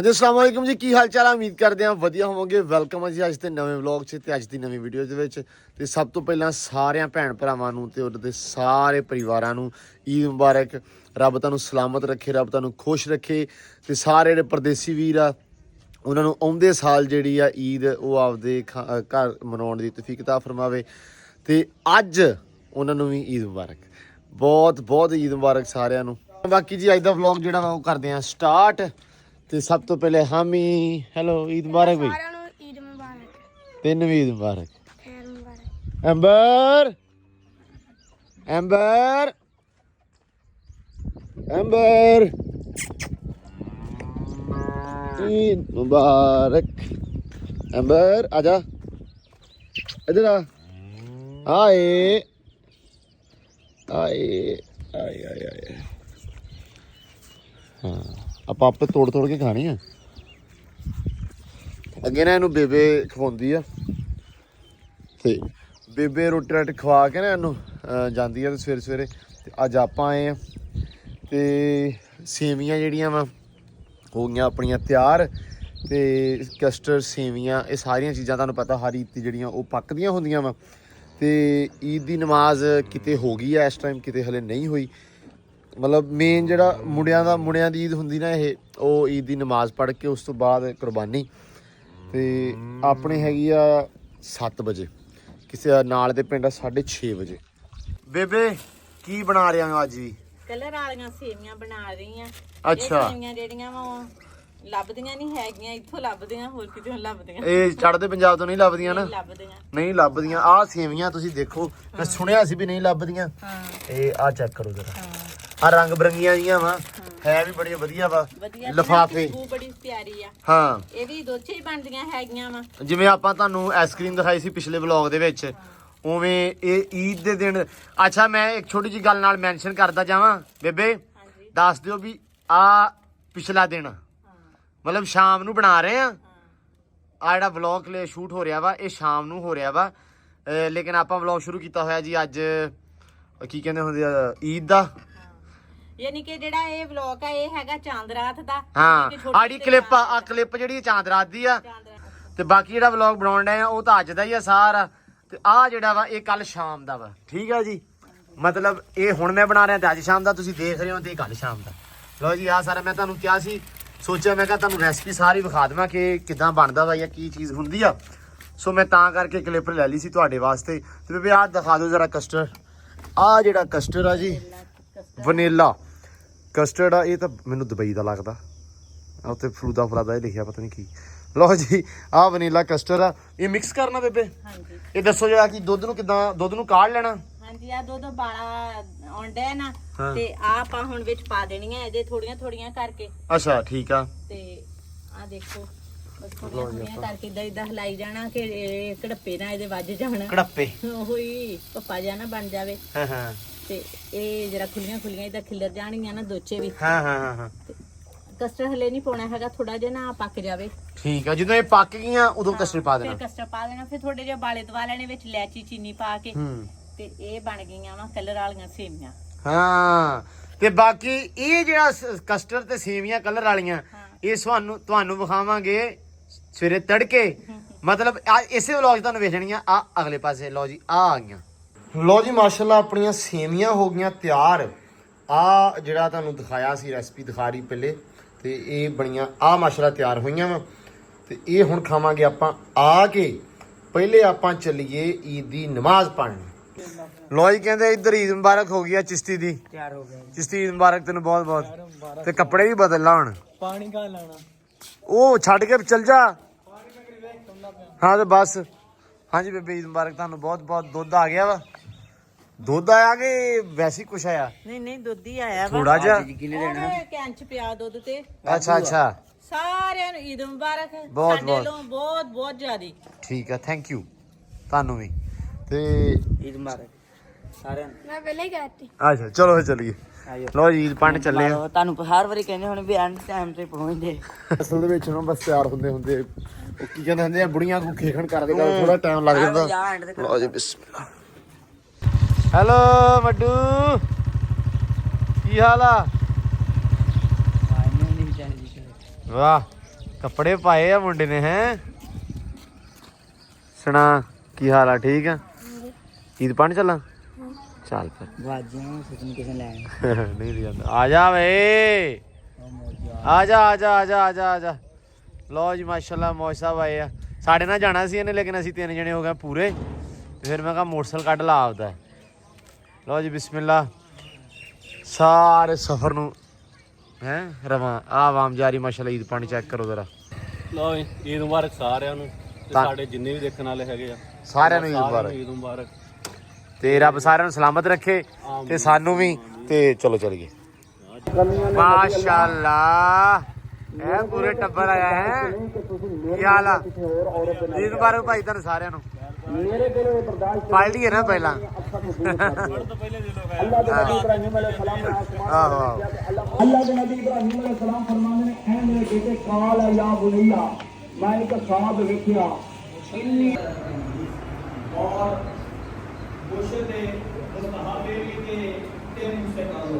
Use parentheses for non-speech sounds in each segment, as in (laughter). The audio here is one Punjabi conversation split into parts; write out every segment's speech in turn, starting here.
ਹਾਂਜੀ, ਅਸਲਾਮ ਵਾਲੇਕੁਮ ਜੀ। ਕੀ ਹਾਲ ਚਾਲ ਆ? ਉਮੀਦ ਕਰਦੇ ਹਾਂ ਵਧੀਆ ਹੋਵੋਗੇ। ਵੈਲਕਮ ਆ ਜੀ ਅੱਜ ਦੇ ਨਵੇਂ ਵਲੌਗ 'ਚ ਤੇ ਅੱਜ ਦੀ ਨਵੀਂ ਵੀਡੀਓ ਦੇ ਵਿੱਚ। ਤੇ ਸਭ ਤੋਂ ਪਹਿਲਾਂ ਸਾਰਿਆਂ ਭੈਣ ਭਰਾਵਾਂ ਨੂੰ ਤੇ ਉਹਨਾਂ ਦੇ ਸਾਰੇ ਪਰਿਵਾਰਾਂ ਨੂੰ ਈਦ ਮੁਬਾਰਕ। ਰੱਬ ਤੁਹਾਨੂੰ ਸਲਾਮਤ ਰੱਖੇ, ਰੱਬ ਤੁਹਾਨੂੰ ਖੁਸ਼ ਰੱਖੇ। ਤੇ ਸਾਰੇ ਜਿਹੜੇ ਪਰਦੇਸੀ ਵੀਰ ਆ, ਉਹਨਾਂ ਨੂੰ ਆਉਂਦੇ ਸਾਲ ਜਿਹੜੀ ਆ ਈਦ, ਉਹ ਆਪਦੇ ਖਾ- ਘਰ ਮਨਾਉਣ ਦੀ ਤੌਫੀਕ ਤਾ ਫਰਮਾਵੇ। ਤੇ ਅੱਜ ਉਹਨਾਂ ਨੂੰ ਵੀ ਈਦ ਮੁਬਾਰਕ। ਬਹੁਤ ਬਹੁਤ ਈਦ ਮੁਬਾਰਕ ਸਾਰਿਆਂ ਨੂੰ। ਬਾਕੀ ਜੀ ਅੱਜ ਦਾ ਵਲੌਗ ਜਿਹੜਾ ਵਾ ਉਹ ਕਰਦੇ ਆ ਸਟਾਰਟ। ਤੇ ਸਭ ਤੋਂ ਪਹਿਲੇ ਹਾਮੀ ਹੈਲੋ ਈਦ ਮੁਬਾਰਕ ਬਈ। ਸਾਰਿਆਂ ਨੂੰ ਈਦ ਮੁਬਾਰਕ। ਤੈਨੂੰ ਵੀ ਈਦ ਮੁਬਾਰਕ। ਖੈਰ ਮੁਬਾਰਕ। Amber Amber Amber. ਈਦ ਮੁਬਾਰਕ। ਐਂਬਰ ਆਜਾ ਇਧਰ ਆ। ਆਏ। ਆਏ ਆਏ ਆਏ ਆਏ। ਹਾਂ। ਆਪਾਂ ਆਪੇ ਤੋੜ ਤੋੜ ਕੇ ਖਾਣੀ ਆ। ਅੱਗੇ ਨਾ ਇਹਨੂੰ ਬੇਬੇ ਖਵਾਉਂਦੀ ਆ। ਤੇ ਬੇਬੇ ਰੋਟੀ ਰਾਟੀ ਖਵਾ ਕੇ ਨਾ ਇਹਨੂੰ ਜਾਂਦੀ ਆ ਤੇ ਸਵੇਰੇ ਸਵੇਰੇ। ਤੇ ਅੱਜ ਆਪਾਂ ਆਏ ਆ। ਤੇ ਸੇਵੀਆਂ ਜਿਹੜੀਆਂ ਵਾ, ਹੋ ਗਈਆਂ ਆਪਣੀਆਂ ਤਿਆਰ। ਤੇ ਕਸਟਰਡ ਸੇਵੀਆਂ, ਇਹ ਸਾਰੀਆਂ ਚੀਜ਼ਾਂ ਤੁਹਾਨੂੰ ਪਤਾ ਹਰ ਈਦ ਦੀ ਜਿਹੜੀਆਂ ਉਹ ਪੱਕਦੀਆਂ ਹੁੰਦੀਆਂ ਵਾ। ਤੇ ਈਦ ਦੀ ਨਮਾਜ਼ ਕਿਤੇ ਹੋ ਗਈ ਆ, ਇਸ ਟਾਈਮ ਕਿਤੇ ਹਲੇ ਨਹੀਂ ਹੋਈ। ਮਤਲਬ ਮੇਨ ਜਿਹੜਾ ਮੁੰਡਿਆਂ ਦਾ ਮੁੰਡਿਆਂ ਦੀ ਈਦ ਹੁੰਦੀ ਨਾ ਇਹ ਉਹ ਈਦ ਦੀ ਨਮਾਜ਼ ਪੜ੍ਹ ਕੇ ਉਸ ਤੋਂ ਬਾਅਦ ਕੁਰਬਾਨੀ। ਤੇ ਆਪਣੇ ਹੈਗੀ ਆ 7 ਵਜੇ। ਕਿਸੇ ਨਾਲ ਦੇ ਪਿੰਡ ਆ 6:30 ਵਜੇ। ਬੇਬੇ ਕੀ ਬਣਾ ਰਿਹਾ ਹਾਂ ਅੱਜ ਵੀ? ਕਲਰ ਵਾਲੀਆਂ ਸੇਵੀਆਂ ਬਣਾ ਰਹੀ ਆ। ਅੱਛਾ। ਸੇਵੀਆਂ ਜਿਹੜੀਆਂ ਵਾ ਉਹ ਲੱਭਦੀਆਂ ਨਹੀਂ ਹੈਗੀਆਂ ਇੱਥੋਂ ਲੱਭਦੀਆਂ ਹੋਰ ਕਿਤੇ ਲੱਭਦੀਆਂ। ਇਹ ਚੜ੍ਹਦੇ ਪੰਜਾਬ ਤੋਂ ਨਹੀਂ ਲੱਭਦੀਆਂ ਨਾ? ਨਹੀਂ ਲੱਭਦੀਆਂ। ਨਹੀਂ ਲੱਭਦੀਆਂ। ਆਹ ਸੇਵੀਆਂ ਤੁਸੀਂ ਦੇਖੋ ਮੈਂ ਸੁਣਿਆ ਸੀ ਵੀ ਨਹੀਂ ਲੱਭਦੀਆਂ। ਹਾਂ। ਇਹ ਆ ਚੈੱਕ ਕਰੋ ਜਰਾ। ਆ ਰੰਗ ਬਰੰਗੀਆਂ ਜੀਆਂ ਵਾ। ਹੈ ਵੀ ਬੜੀਆਂ ਵਧੀਆ ਵਾ। ਵਧੀਆ ਲਿਫਾਫੇ। ਖੁਸ਼ਬੂ ਬੜੀ ਪਿਆਰੀ ਆ। ਹਾਂ। ਇਹ ਵੀ ਦੋਚੇ ਹੀ ਬਣਦੀਆਂ ਹੈਗੀਆਂ ਵਾ। ਜਿਵੇਂ ਆਪਾਂ ਤੁਹਾਨੂੰ ਆਈਸਕ੍ਰੀਮ ਦਿਖਾਈ ਸੀ ਪਿਛਲੇ ਵਲੌਗ ਦੇ ਵਿੱਚ ਉਵੇਂ ਇਹ ਈਦ ਦੇ ਦਿਨ ਅੱਛਾ ਮੈਂ ਇੱਕ ਛੋਟੀ ਜੀ ਗੱਲ ਨਾਲ ਮੈਂਸ਼ਨ ਕਰਦਾ ਜਾਵਾਂ ਬੇਬੇ। ਦੱਸ ਦਿਓ ਵੀ ਆ ਪਿਛਲਾ ਦਿਨ ਮਤਲਬ ਸ਼ਾਮ ਨੂੰ ਬਣਾ ਰਹੇ ਆ। ਆ ਜਿਹੜਾ ਵਲੌਗ ਲਈ ਸ਼ੂਟ ਹੋ ਰਿਹਾ ਵਾ ਇਹ ਸ਼ਾਮ ਨੂੰ ਹੋ ਰਿਹਾ ਵਾ। ਲੇਕਿਨ ਆਪਾਂ ਵਲੌਗ ਸ਼ੁਰੂ ਕੀਤਾ ਹੋਇਆ ਜੀ ਅੱਜ ਕੀ ਕਹਿੰਦੇ ਹੁੰਦੇ ਆ ਈਦ ਦਾ। ਯਾਨੀ ਕਿ ਜਿਹੜਾ ਇਹ ਵਲੌਗ ਆ ਇਹ ਹੈਗਾ ਚਾਂਦ ਰਾਤ ਦਾ। ਹਾਂ ਆੜੀ ਕਲਿੱਪ ਆ ਕਲਿੱਪ ਜਿਹੜੀ ਚਾਂਦ ਰਾਤ ਦੀ ਆ। ਤੇ ਬਾਕੀ ਜਿਹੜਾ ਵਲੌਗ ਬਣਾਉਣ ਡਏ ਆ ਉਹ ਤਾਂ ਅੱਜ ਦਾ ਹੀ ਆ ਸਾਰਾ। ਤੇ ਆ ਜਿਹੜਾ ਵਾ ਇਹ ਕੱਲ ਸ਼ਾਮ ਦਾ ਵਾ। ਠੀਕ ਆ ਜੀ? ਮਤਲਬ ਇਹ ਹੁਣ ਮੈਂ ਬਣਾ ਰਿਹਾ ਤੇ ਅੱਜ ਸ਼ਾਮ ਦਾ ਤੁਸੀਂ ਦੇਖ ਰਹੇ ਹੋ ਤੇ ਕੱਲ ਸ਼ਾਮ ਦਾ। ਲਓ ਜੀ ਆ ਸਾਰਾ ਮੈਂ ਤੁਹਾਨੂੰ ਕਿਹਾ ਸੀ ਸੋਚਿਆ ਮੈਂ ਕਿਹਾ ਤੁਹਾਨੂੰ ਰੈਸਪੀ ਸਾਰੀ ਵਿਖਾ ਦੇਵਾਂ ਕਿ ਕਿਦਾਂ ਬਣਦਾ ਵਾ ਜਾਂ ਕੀ ਚੀਜ਼ ਹੁੰਦੀ ਆ। ਸੋ ਮੈਂ ਤਾਂ ਕਰਕੇ ਕਲਿੱਪ ਲੈ ਲਈ ਸੀ ਤੁਹਾਡੇ ਵਾਸਤੇ। ਤੇ ਬੇਬੇ ਆਹ ਦਿਖਾ ਦਿਓ ਜ਼ਰਾ ਕਸਟਰਡ ਆ ਜਿਹੜਾ ਕਸਟਰਡ ਆ ਜੀ ਵਨੀਲਾ ਕਸਟਰਡ ਆ ਇਹ ਤਾਂ ਮੈਨੂੰ ਦੁਬਈ ਦਾ ਲੱਗਦਾ। ਆ ਉੱਤੇ ਫਰੂਦਾ ਫਰਾਦਾ ਇਹ ਲਿਖਿਆ ਪਤਾ ਨਹੀਂ ਕੀ। ਲਓ ਜੀ ਆ ਵਨੀਲਾ ਕਸਟਰਡ ਆ। ਇਹ ਮਿਕਸ ਕਰਨਾ ਬੇਬੇ? ਹਾਂਜੀ। ਇਹ ਦੱਸੋ ਜਰਾ ਕਿ ਦੁੱਧ ਨੂੰ ਕਿਦਾਂ ਦੁੱਧ ਨੂੰ ਕਾੜ ਲੈਣਾ? ਹਾਂਜੀ ਆ ਦੁੱਧ ਬਾਲਾ ਆਉਂਦਾ ਨਾ ਹਾਂ। ਤੇ ਆ ਆਪਾਂ ਹੁਣ ਵਿੱਚ ਪਾ ਦੇਣੀਆਂ ਇਹਦੇ ਥੋੜੀਆਂ ਥੋੜੀਆਂ ਕਰਕੇ। ਅੱਛਾ ਠੀਕ ਆ। ਤੇ ਆ ਦੇਖੋ ਬਸ ਥੋੜੀਆਂ ਥੋੜੀਆਂ ਕਰਕੇ ਇਦਾਂ ਇਦਾਂ ਹਲਾਈ ਜਾਣਾ ਕਿ ਇਹ ਕੜੱਪੇ ਨਾਲ ਇਹਦੇ ਵੱਜ ਜਾਣ। ਕੜੱਪੇ ਉਹੀ ਪੱਪਾ ਜਾਣਾ ਬਣ ਜਾਵੇ। ਹਾਂ ਹਾਂ। ਤੇ ਇਹ ਜਰਾ ਖੁੱਲੀਆਂ ਖੁੱਲੀਆਂ ਇਦਾਂ ਖਿਲਰ ਜਾਣਗੀਆਂ ਨਾ ਦੋਚੇ ਵੀ। ਹਾਂ ਹਾਂ ਹਾਂ, ਹਾਂ। ਕਸਟਰਡ ਹਲੇ ਨਹੀਂ ਪਾਉਣਾ ਹੈਗਾ ਥੋੜਾ ਜਿਹਾ ਨਾ ਪੱਕ ਜਾਵੇ। ਠੀਕ ਆ ਜਦੋਂ ਇਹ ਪੱਕ ਗਈਆਂ ਉਦੋਂ ਕਸਟਰਡ ਪਾ ਫਿਰ ਦੇਣਾ ਕਸਟਰਡ ਪਾ ਦੇਣਾ ਫਿਰ ਥੋੜੇ ਜਿਹਾ ਬਾਲੇ ਦਵਾ ਲੈਣੇ ਵਿੱਚ ਇਲਾਚੀ ਚੀਨੀ ਪਾ ਕੇ। ਹੂੰ। ਤੇ ਇਹ ਬਣ ਗਈਆਂ ਵਾ ਕਲਰ ਵਾਲੀਆਂ ਸੇਵੀਆਂ। ਹਾਂ ਤੇ ਬਾਕੀ ਇਹ ਜਿਹੜਾ ਕਸਟਰਡ ਤੇ ਸੇਵੀਆਂ ਕਲਰ ਵਾਲੀਆਂ। ਇਹ ਤੁਹਾਨੂੰ ਤੁਹਾਨੂੰ ਵਿਖਾਵਾਂਗੇ ਸਵੇਰੇ ਤੜਕੇ। ਮਤਲਬ ਆ ਇਸੇ ਵਲੌਗ ਤੁਹਾਨੂੰ ਵੇਖਣੀਆਂ ਆ ਅਗਲੇ ਪਾਸੇ ਲਓ ਜੀ ਆ ਆ ਗਈਆਂ। ਲਓ ਜੀ ਮਾਸ਼ਾਅੱਲਾ ਆਪਣੀਆਂ ਸੇਵੀਆਂ ਹੋ ਗਈਆਂ ਤਿਆਰ। ਆ ਜਿਹੜਾ ਤੁਹਾਨੂੰ ਦਿਖਾਇਆ ਸੀ ਰੈਸਪੀ ਦਿਖਾ ਰਹੀ ਪਹਿਲੇ ਤੇ ਇਹ ਬਣੀਆਂ ਆ ਮਾਸ਼ਾਅੱਲਾ ਤਿਆਰ ਹੋਈਆਂ ਵਾ। ਤੇ ਇਹ ਹੁਣ ਖਾਵਾਂਗੇ ਆਪਾਂ ਆ ਕੇ। ਪਹਿਲੇ ਆਪਾਂ ਚੱਲੀਏ ਈਦ ਦੀ ਨਮਾਜ਼ ਪੜ੍ਹਨ। ਲੋ ਜੀ ਕਹਿੰਦੇ ਇੱਧਰ ਈਦ ਮੁਬਾਰਕ ਹੋ ਗਈ ਆ ਚਿਸ਼ਤੀ ਦੀ। ਤਿਆਰ ਹੋ ਗਏ ਚਿਸ਼ਤੀ ਈਦ ਮੁਬਾਰਕ ਤੈਨੂੰ ਬਹੁਤ ਬਹੁਤ। ਤੇ ਕੱਪੜੇ ਵੀ ਬਦਲ ਲਾ ਹੁਣ। ਪਾਣੀ ਕਾ ਲਾਣਾ। ਉਹ ਛੱਡ ਕੇ ਚੱਲ ਜਾ। ਹਾਂ ਤੇ ਬਸ। ਹਾਂਜੀ ਬੇਬੇ ਈਦ ਮੁਬਾਰਕ ਤੁਹਾਨੂੰ ਬਹੁਤ ਬਹੁਤ। ਦੁੱਧ ਆ ਗਿਆ ਵਾ। ਦੁੱਧ ਆਇਆ ਕਿ ਵੈਸੀ ਕੁਛ ਆਇਆ? ਨਹੀਂ ਨਹੀਂ ਦੁੱਧ ਹੀ ਆਇਆ ਵਾ। ਥੋੜਾ ਜਿਹਾ। ਉਹਨੇ ਕੈਂਚ ਪਿਆ ਦੁੱਧ ਤੇ। ਅੱਛਾ ਅੱਛਾ। ਸਾਰਿਆਂ ਨੂੰ ਈਦ ਮੁਬਾਰਕ। ਬਹੁਤ, ਸਾਡੇ ਬਹੁਤ। ਵੱਲੋਂ ਬਹੁਤ ਬਹੁਤ ਜ਼ਿਆਦੀ। ਠੀਕ ਆ ਥੈਂਕ ਯੂ ਤੁਹਾਨੂੰ ਵੀ। ਤੇ ਈਦ ਮੁਬਾਰਕ। ਸਾਰਿਆਂ ਨੂੰ। ਮੈਂ ਪਹਿਲੇ ਹੀ ਕਹਿਤੀ ਅੱਛਾ ਚਲੋ ਫਿਰ ਚੱਲੀਏ। ਆਇਓ। ਲੋ ਜੀ ਈਦ ਚੱਲੇ ਆ। ਤੁਹਾਨੂੰ ਹਰ ਵਾਰੀ ਕਹਿੰਦੇ ਹੁਣ ਵੀ ਐਂਡ ਟਾਈਮ ਤੇ ਪਹੁੰਚਦੇ। ਅਸਲ ਦੇ ਵਿੱਚ ਨਾ ਬਸ ਤਿਆਰ ਹੁੰਦੇ ਹੁੰਦੇ ਉਹ ਕੀ ਕਹਿੰਦੇ ਹੁੰਦੇ ਆ ਬੁੜੀਆਂ ਨੂੰ ਖੇਖਣ ਕਰਦੇ ਕਰਦੇ ਥੋੜਾ ਟਾਈਮ ਲੱਗ ਜਾਂਦਾ। ਜਾ ਐਂਡ ਤੇ ਲਓ ਜੀ ਬਿਸਮਿਲ੍ਲਾ ਹੈਲੋ ਮੱਡੂ। ਕੀ ਹਾਲ ਆ? ਵਾਹ ਕੱਪੜੇ ਪਾਏ ਆ ਮੁੰਡੇ ਨੇ ਹੈ? ਸੁਣਾ ਕੀ ਹਾਲ ਆ ਠੀਕ ਆ? ਈਦ ਪੜਨ ਚੱਲਾਂ? ਚੱਲ ਫਿਰ। ਵਾਜੀਆਂ ਸਚਨ ਕਿਸੇ ਲੈ (laughs) ਨਹੀਂ ਲਿਆਂਦਾ ਆ ਜਾ ਵੇ। ਆ। ਜਾ ਆ ਜਾ ਆ ਜਾ ਆ ਜਾ ਆ ਜਾ। ਲੋ ਜੀ ਮਾਸ਼ਾਅੱਲਾ ਮੌਜ ਸਾਹਿਬ ਆਏ ਆ। ਸਾਡੇ ਨਾਲ ਜਾਣਾ ਸੀ ਇਹਨੇ ਲੇਕਿਨ ਅਸੀਂ ਤਿੰਨ ਜਣੇ ਹੋ ਗਏ ਪੂਰੇ। ਫਿਰ ਮੈਂ ਕਿਹਾ ਮੋਟਰਸਾਈਕਲ ਕੱਢ ਲਾ ਆਪਦਾ। ਲੋ ਜੀ ਬਿਸਮਿਲ੍ਲਾ ਸਾਰੇ ਸਫ਼ਰ ਨੂੰ ਹੈ ਰਵਾਂ। ਆ ਆਵਾਮ ਜਾਰੀ ਮਾਸ਼ਾਅੱਲਾ ਈਦ ਪਾਣੀ ਚੈੱਕ ਕਰੋ ਜ਼ਰਾ। ਲਓ ਜੀ ਈਦ ਮੁਬਾਰਕ ਸਾਰਿਆਂ ਨੂੰ ਤੇ ਤਾਂ- ਸਾਡੇ ਜਿੰਨੇ ਵੀ ਦੇਖਣ ਵਾਲੇ ਹੈਗੇ ਆ। ਸਾਰਿਆਂ ਨੂੰ ਈਦ ਮੁਬਾਰਕ। ਈਦ ਮੁਬਾਰਕ। ਤੇ ਰੱਬ ਸਾਰਿਆਂ ਨੂੰ ਸਲਾਮਤ ਰੱਖੇ ਤੇ ਸਾਨੂੰ ਵੀ ਤੇ ਚਲੋ ਚਲੀਏ। ਮਾਸ਼ਾਅੱਲਾ। ਇਹ ਪੂਰੇ ਟੱਬਰ ਆਇਆ ਹੈ। ਕੀ ਹਾਲ ਆ? ਦੀਨ ਬਾਰੇ ਭਾਈ ਤੁਹਾਨੂੰ ਸਾਰਿਆਂ ਨੂੰ। ਮੇਰੇ ਦਿਲੋਂ ਇਹ ਬਰਦਾਸ਼ਤ ਪੜ ਲਈਏ ਨਾ ਪਹਿਲਾਂ। ਅੱਲਾਹ ਮੈਂ ਇੱਕ ਸਾਹਬ ਵੇਖਿਆ। ਇੰਨੀ ਔਰ ਮੁਸ਼ਦੇ ਮੁਸਤਹਾਬੇ ਵੀ ਤੇ ਤੇ ਮੁਸਤਕਾਲ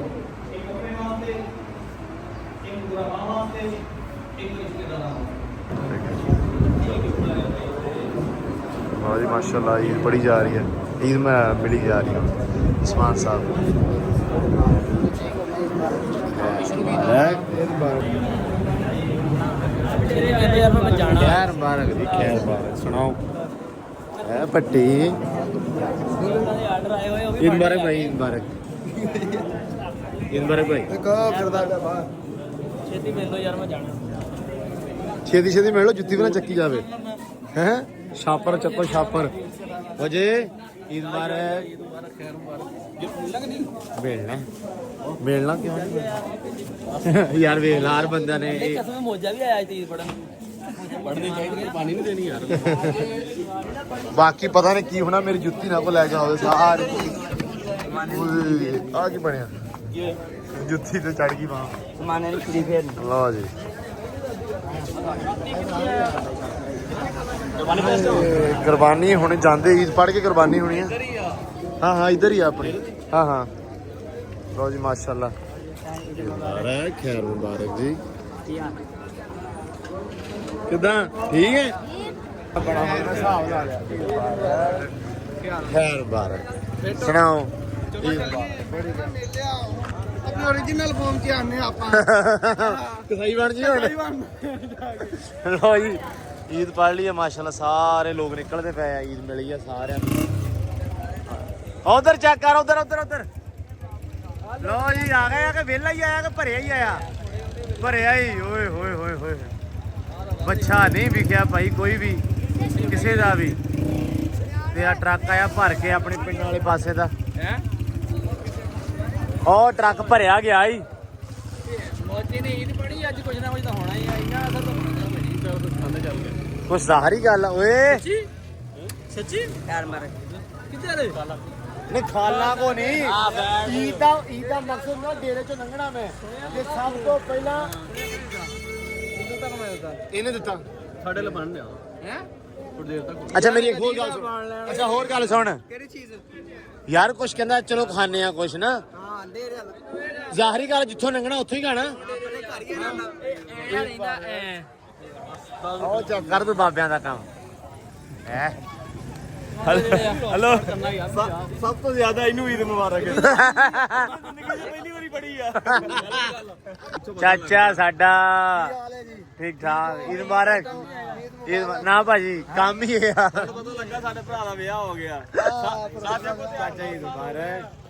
ਪੂਰਾ ਮਾਸ਼ਾਅੱਲਾ ਈਦ ਬੜੀ ਜਾ ਰਹੀ ਹੈ। ਈਦ ਮੈਂ ਮਿਲੀ ਜਾ ਰਹੀ ਹਾਂ ਉਸਮਾਨ ਸਾਹਿਬ। ਖੈਰ ਮੁਬਾਰਕ ਦੀ ਖੈਰ ਮੁਬਾਰਕ ਸੁਣਾਓ? ਹੈ ਪੱਟੀ ਭਾਈ ਈਦ ਮੁਬਾਰਕ। ਭਾਈ। ਦੇਖੋ ਫਿਰਦਾ ਬਾਹਰ ਛੇਤੀ ਮਿਲ ਲੋ ਯਾਰ ਮੈਂ ਜਾਣਾ। ਛੇਤੀ ਛੇਤੀ ਮਿਲ ਲਓ ਜੁੱਤੀ ਵੀ ਨਾ ਚੱਕੀ ਜਾਵੇ। ਹੈ? ਛਾਪਰ ਚੱਕੋ ਛਾਪਰ। ਵਜੇ ਈਦ ਮੁਬਾਰਕ। ਮਿਲਣਾ। ਮਿਲਣਾ ਕਿਉਂ ਨਹੀਂ? ਯਾਰ ਵੇਖ ਲਾਰ ਬੰਦਾ ਨੇ ਇਹ- ਕਸਮ ਮੋਜਾ ਵੀ ਆਇਆ ਤੀਰ ਪੜਨ ਪੜਨੀ ਚਾਹੀਦੀ ਹੈ, ਪਾਣੀ ਨਹੀਂ ਦੇਣੀ ਯਾਰ। ਬਾਕੀ ਪਤਾ ਨਹੀਂ ਕੀ ਹੋਣਾ ਮੇਰੀ ਜੁੱਤੀ ਨਾ ਕੋ ਲੈ ਕੇ ਆਵੇ ਸਾਰੇ ਆ ਕੀ ਬਣਿਆ? ਜੁੱਤੀ ਤੇ ਚੜ ਗਈ ਬਾਹ। ਫੇਰ ਲਓ ਜੀ। ਕੁਰਬਾਨੀ ਹੁਣ ਜਾਂਦੇ ਈਦ ਪੜ ਕੇ ਕੁਰਬਾਨੀ ਹੋਣੀ ਆ। ਹਾਂ ਹਾਂ ਇਧਰ ਹੀ ਆ ਆਪਣੀ। ਹਾਂ ਹਾਂ। ਲਓ ਜੀ ਮਾਸ਼ਾਅੱਲਾ। ਮੁਬਾਰਕ ਖੈਰ ਮੁਬਾਰਕ ਜੀ। ਕਿਦਾਂ? ਠੀਕ ਹੈ? ਬੜਾ ਹਿਸਾਬ ਲਾ ਲਿਆ। ਖੈਰ ਮੁਬਾਰਕ। ਸੁਣਾਓ। ਈਦ ਮੁਬਾਰਕ। (laughs) ਸਾਰੇ ਲੋਕ ਨਿਕਲਦੇ ਪਏ ਆ ਈਦ ਮਿਲੀ ਆ ਸਾਰਿਆਂ ਨੂੰ। ਉਧਰ ਚੈੱਕ ਕਰ ਉਧਰ ਉਧਰ ਉਧਰ। ਲੋ ਜੀ ਆ ਗਏ ਆ ਕਿ ਵਿਹਲਾ ਹੀ ਆਇਆ ਕਿ ਭਰਿਆ ਹੀ ਆਇਆ? ਭਰਿਆ ਹੀ ਓਏ ਹੋਏ ਹੋਏ ਹੋਏ। ਬੱਚਾ ਨਹੀਂ ਵਿਕਿਆ ਭਾਈ ਕੋਈ ਵੀ ਕਿਸੇ ਦਾ ਵੀ। ਤੇ ਆ ਟਰੱਕ ਆਇਆ ਭਰ ਕੇ ਆਪਣੇ ਪਿੰਡ ਵਾਲੇ ਪਾਸੇ ਦਾ। ਉਹ ਟਰੱਕ ਭਰਿਆ ਗਿਆ ਈ। ਮੋਜੇ ਨੇ ਈਦ ਪੜੀ ਅੱਜ ਕੁਝ ਨਾ ਕੁਝ ਤਾਂ ਹੋਣਾ ਹੀ ਆ ਇਹਨਾਂ ਅਸਰ ਤਾਂ ਹੋਣਾ ਭਾਈ ਚਲੋ ਖਾਣੇ ਚੱਲ ਗਏ ਕੁਛ ਜ਼ਾਹਰੀ ਗੱਲ ਆ ਓਏ। ਸੱਚੀ? ਸੱਚੀ? ਯਾਰ ਮਾਰ। ਕਿੱਥੇ ਦੇ ਨਹੀਂ ਖਾਲਾ ਕੋ ਨਹੀਂ। ਈਦ ਦਾ ਈਦ ਦਾ ਮਕਸਦ ਨਾ ਡੇਰੇ ਚੋਂ ਲੰਘਣਾ ਮੈਂ। ਤੇ ਸਭ ਤੋਂ ਪਹਿਲਾਂ ਇਹਨੇ ਦਿੱਤਾ। ਸਾਡੇ ਲਈ ਬਣ ਲਿਆ ਹੈ? ਥੋੜੀ ਦੇਰ ਤੱਕ ਅੱਛਾ ਮੇਰੀ ਇੱਕ ਹੋਰ ਗੱਲ ਸੁਣ। ਅੱਛਾ ਹੋਰ ਗੱਲ ਸੁਣ। ਕਿਹੜੀ ਚੀਜ਼? ਯਾਰ ਕੁਛ ਕਹਿੰਦਾ ਚਲੋ ਖਾਣੇ ਆ ਕੁਛ ਨਾ। ਹਾਂ ਦੇ ਜ਼ਾਹਰੀ ਗੱਲ ਜਿੱਥੋਂ ਲੰਘਣਾ ਉੱਥੋਂ ਹੀ ਇਹ ਰਹਿੰਦਾ ਐ। ਉਹ ਚੱਕ ਕਰ ਤੂੰ ਬਾਬਿਆਂ ਦਾ ਕੰਮ। ਹੈ? ਹਲੋ। ਸਭ ਤੋਂ ਜ਼ਿਆਦਾ ਇਹਨੂੰ ਈਦ ਮੁਬਾਰਕ ਹੈ। ਜ਼ਿੰਦਗੀ 'ਚ ਪਹਿਲੀ ਵਾਰੀ ਪੜੀ ਆ ਚਾਚਾ ਸਾਡਾ ਠੀਕ ਠਾਕ ਈਦ ਮੁਬਾਰਕ। ਮੁਬਾ- ਨਾ ਭਾਜੀ ਕੰਮ ਹੀ ਇਹ ਆ। ਪਤਾ ਲੱਗਾ ਸਾਡੇ ਭਰਾ ਦਾ ਵਿਆਹ ਹੋ ਗਿਆ। ਸਾਡੇ ਕੋਲ ਚਾਚਾ ਈਦ ਮੁਬਾਰਕ।